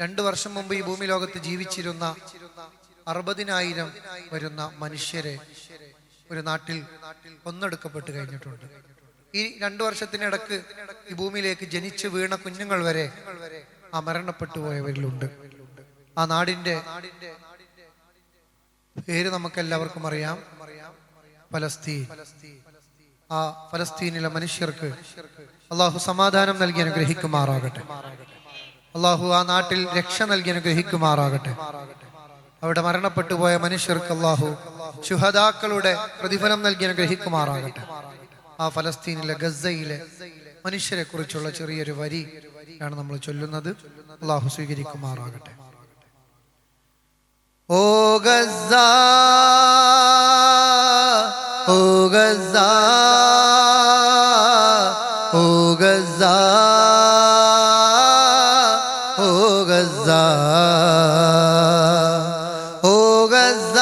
രണ്ടു വർഷം മുമ്പ് ഈ ഭൂമി ലോകത്ത് ജീവിച്ചിരുന്ന അറുപതിനായിരം വരുന്ന മനുഷ്യരെ ഒരു നാട്ടിൽ ഒന്നെടുക്കപ്പെട്ട് കഴിഞ്ഞിട്ടുണ്ട്. ഈ രണ്ടു വർഷത്തിനിടക്ക് ഈ ഭൂമിയിലേക്ക് ജനിച്ചു വീണ കുഞ്ഞുങ്ങൾ വരെ ആ മരണപ്പെട്ടു പോയവരിലുണ്ട് ആ നാടിന്റെ പേര് നമുക്കെല്ലാവർക്കും അറിയാം. ഫലസ്തീൻ. ആ ഫലസ്തീനിലെ മനുഷ്യർക്ക് അള്ളാഹു സമാധാനം നൽകി അനുഗ്രഹിക്കുമാറാകട്ടെ. അള്ളാഹു ആ നാട്ടിൽ രക്ഷ നൽകി അനുഗ്രഹിക്കുമാറാകട്ടെ. അവിടെ മരണപ്പെട്ടു പോയ മനുഷ്യർക്ക് അള്ളാഹു ശുഹദാക്കളുടെ പ്രതിഫലം നൽകി അനുഗ്രഹിക്കുമാറാകട്ടെ. ആ ഫലസ്തീനിലെ ഗസയിലെ മനുഷ്യരെ കുറിച്ചുള്ള ചെറിയൊരു വരി ആണ് നമ്മൾ ചൊല്ലുന്നത്. അള്ളാഹു സ്വീകരിക്കുമാറാകട്ടെ. ഓ ഗസ ഓ ഗസ ഓ ഗസ ഗസ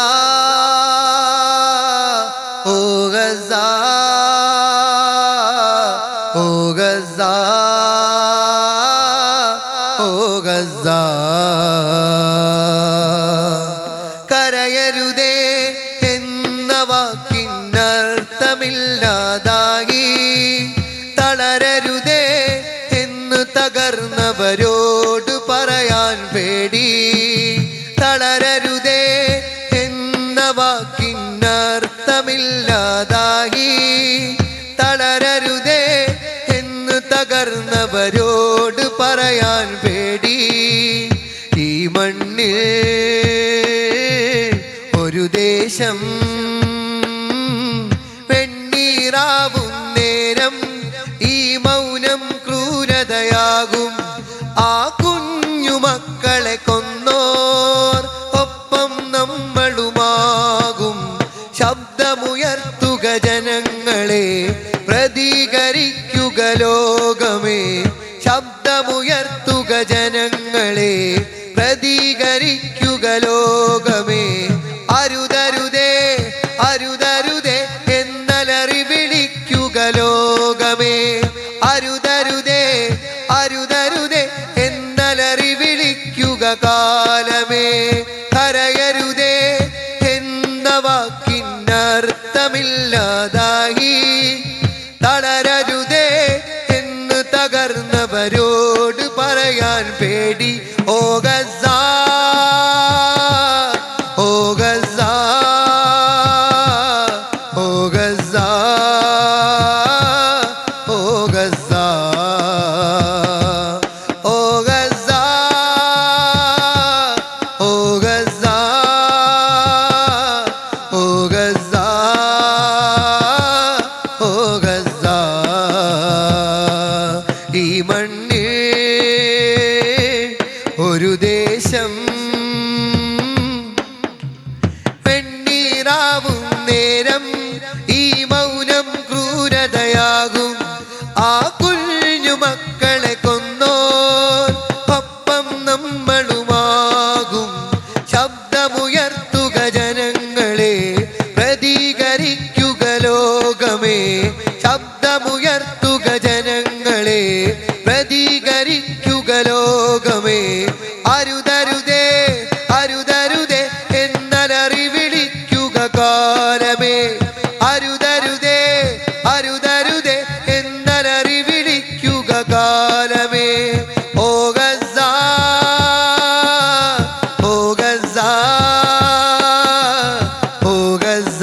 ഓ ഗസ ഓ ഗസ ഓ ഗസ കരയരുതേ തകർന്നവരോട് പറയാൻ പേടി. വാക്കിനർത്ഥമില്ലാതായി. തളരരുതേ എന്ന് തകർന്നവരോട് പറയാൻ പേടി. ഈ മണ്ണിൽ ഒരു ദേശം വെണ്ണീറാവും നേരം. ഈ മൗനം ക്രൂരതയാകും. ആ കുഞ്ഞു മക്കളെ കൊന്നോർ ശബ്ദമുയർത്തുക ജനങ്ങളെ പ്രതികരിക്കുക ലോകമേ. ശബ്ദമുയർത്തുക ജനങ്ങളെ പ്രതികരിക്കുക ലോകമേ. അരുതരുതേ അരുതരുതേ എന്നലറി വിളിക്കുക ലോകമേ. അരുതരുതേ അരുതരുതേ എന്നലറി വിളിക്കുക കാലമേ. കരയരുതേ ഇല്ലാതായി. മണ്ണിൽ ഒരു ദേശം പെണ്ണീറാവും നേരം ഈ മൗനം ക്രൂരതയാകും. ആ കുഞ്ഞു പ്രതീകരിക്കുക ലോകമേ. അരുതരുതേ അരുതരുതേ എന്നലറി വിളിക്കുക കാലമേ. അരുതരുതേ അരുതരുതേ എന്നലറി വിളിക്കുക കാലമേ. ഓ ഗസ ഓ ഗസ ഓ ഗസ